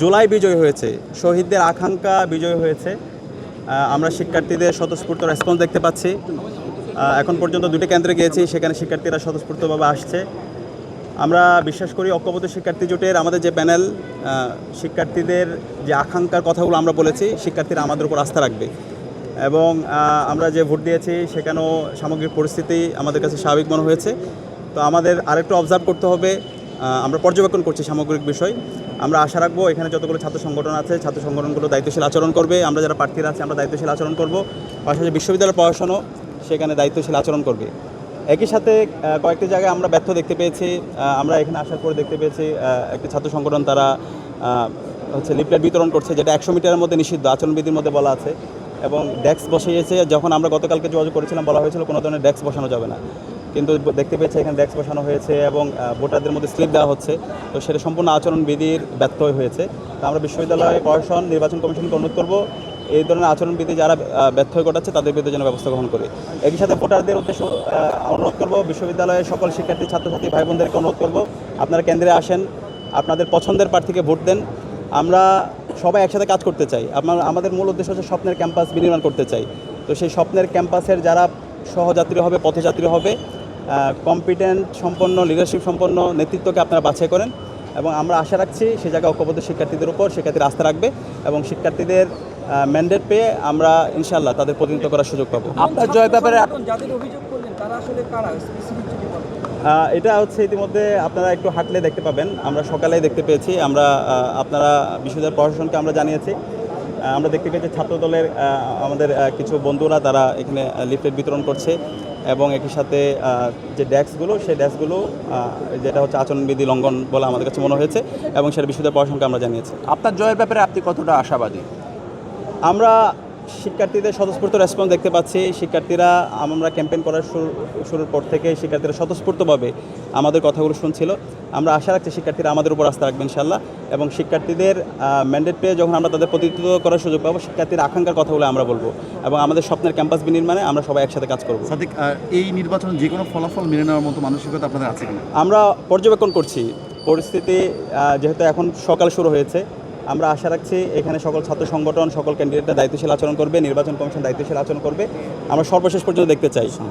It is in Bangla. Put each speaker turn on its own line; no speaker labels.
জুলাই বিজয় হয়েছে। শহীদদের আকাঙ্ক্ষা বিজয় হয়েছে। আমরা শিক্ষার্থীদের স্বতঃস্ফূর্ত রেসপন্স দেখতে পাচ্ছি। এখন পর্যন্ত দুটি কেন্দ্রে গিয়েছি, সেখানে শিক্ষার্থীরা স্বতঃস্ফূর্তভাবে আসছে। আমরা বিশ্বাস করি ঐক্যবদ্ধ শিক্ষার্থী জোটের আমাদের যে প্যানেল শিক্ষার্থীদের যে আকাঙ্ক্ষার কথাগুলো আমরা বলেছি, শিক্ষার্থীরা আমাদের উপর আস্থা রাখবে। এবং আমরা যে ভোট দিয়েছি, সেখানেও সামগ্রিক পরিস্থিতি আমাদের কাছে স্বাভাবিক মনে হয়েছে। তো আমাদের আরেকটু অবজার্ভ করতে হবে আমরা পর্যবেক্ষণ করছি সামগ্রিক বিষয়। আমরা আশা রাখব এখানে যতগুলো ছাত্র সংগঠন আছে, ছাত্র সংগঠনগুলো দায়িত্বশীল আচরণ করবে। আমরা যারা প্রার্থীরা আছে, আমরা দায়িত্বশীল আচরণ করব। পাশাপাশি বিশ্ববিদ্যালয়ের প্রশাসনও সেখানে দায়িত্বশীল আচরণ করবে। একই সাথে কয়েকটি জায়গায় আমরা ব্যর্থ দেখতে পেয়েছি। আমরা এখানে আসার পরে দেখতে পেয়েছি একটি ছাত্র সংগঠন তারা হচ্ছে লিফলেট বিতরণ করছে, যেটা একশো মিটারের মধ্যে নিষিদ্ধ, আচরণবিধির মধ্যে বলা আছে। এবং ডেস্ক বসিয়েছে, যখন আমরা গতকালকে যোগাযোগ করেছিলাম, বলা হয়েছিল কোনো ধরনের ডেস্ক বসানো যাবে না। কিন্তু দেখতে পেয়েছি এখানে ডেস্ক বসানো হয়েছে এবং ভোটারদের মধ্যে স্লিপ দেওয়া হচ্ছে। তো সেটা সম্পূর্ণ আচরণবিধির ব্যর্থ হয়েছে। তো আমরা বিশ্ববিদ্যালয় প্রশাসন নির্বাচন কমিশনকে অনুরোধ করব এই ধরনের আচরণবিধি যারা আহ, ব্যর্থ হয়ে ঘটাচ্ছে তাদের বিরুদ্ধে যেন ব্যবস্থা গ্রহণ করে। একই সাথে ভোটারদের উদ্দেশ্য অনুরোধ করব বিশ্ববিদ্যালয়ের সকল শিক্ষার্থী ছাত্রছাত্রী ভাই বোনদেরকে অনুরোধ করব আপনারা কেন্দ্রে আসেন আপনাদের পছন্দের প্রার্থীকে ভোট দেন। আমরা সবাই একসাথে কাজ করতে চাই। আমার আমাদের মূল উদ্দেশ্য হচ্ছে স্বপ্নের ক্যাম্পাস বিনির্মাণ করতে চাই। তো সেই স্বপ্নের ক্যাম্পাসের যারা সহযাত্রী হবে পথযাত্রী হবে কম্পিটেন্ট সম্পন্ন লিডারশিপ সম্পন্ন নেতৃত্বকে আপনারা বাছাই করেন এবং আমরা আশা রাখছি সে জায়গায় ঐক্যবদ্ধ শিক্ষার্থীদের উপর শিক্ষার্থীরা আস্থা রাখবে এবং শিক্ষার্থীদের ম্যান্ডেট পেয়ে আমরা ইনশাল্লাহ তাদের প্রতিনিধিত্ব করার সুযোগ পাবো।
আপনার জয় ব্যাপারে
এটা হচ্ছে ইতিমধ্যে আপনারা একটু হাঁটলে দেখতে পাবেন। আমরা সকালেই দেখতে পেয়েছি। আমরা আপনারা বিশ্ববিদ্যালয় প্রশাসনকে আমরা জানিয়েছি। আমরা দেখতে পেয়েছি ছাত্র দলের আমাদের কিছু বন্ধুরা তারা এখানে লিফলেট বিতরণ করছে। এবং একই সাথে যে ডেস্কগুলো সেই ডেস্কগুলো যেটা হচ্ছে আচরণবিধি লঙ্ঘন বলে আমাদের কাছে মনে হয়েছে এবং সেটা বিশ্ববিদ্যালয় প্রশাসনকে আমরা জানিয়েছি।
আপনার জয়ের ব্যাপারে আপনি কতটা আশাবাদী?
আমরা শিক্ষার্থীদের স্বতঃস্ফূর্ত রেসপন্স দেখতে পাচ্ছি। শিক্ষার্থীরা আমরা ক্যাম্পেইন করার শুরুর পর থেকে শিক্ষার্থীরা স্বতঃস্ফূর্তভাবে আমাদের কথাগুলো শুনছিল। আমরা আশা রাখছি শিক্ষার্থীরা আমাদের উপর আস্থা রাখবেন ইনশাল্লাহ এবং শিক্ষার্থীদের ম্যান্ডেট পেয়ে যখন আমরা তাদের প্রতিনিধিত্ব করার সুযোগ পাবো শিক্ষার্থীর আকাঙ্ক্ষার কথাগুলো আমরা বলব। এবং আমাদের স্বপ্নের ক্যাম্পাস বিনির্মাণে আমরা সবাই একসাথে কাজ করব।
সাদিক এই নির্বাচন যে কোনো ফলাফল মেনে নেওয়ার মতো মানসিকতা আপনাদের আছে
আমরা পর্যবেক্ষণ করছি। পরিস্থিতি যেহেতু এখন সকাল শুরু হয়েছে আমরা আশা রাখছি এখানে সকল ছাত্র সংগঠন, সকল ক্যান্ডিডেটরা দায়িত্বশীল আচরণ করবে, নির্বাচন কমিশন দায়িত্বশীল আচরণ করবে। আমরা সর্বশেষ পর্যন্ত দেখতে চাই।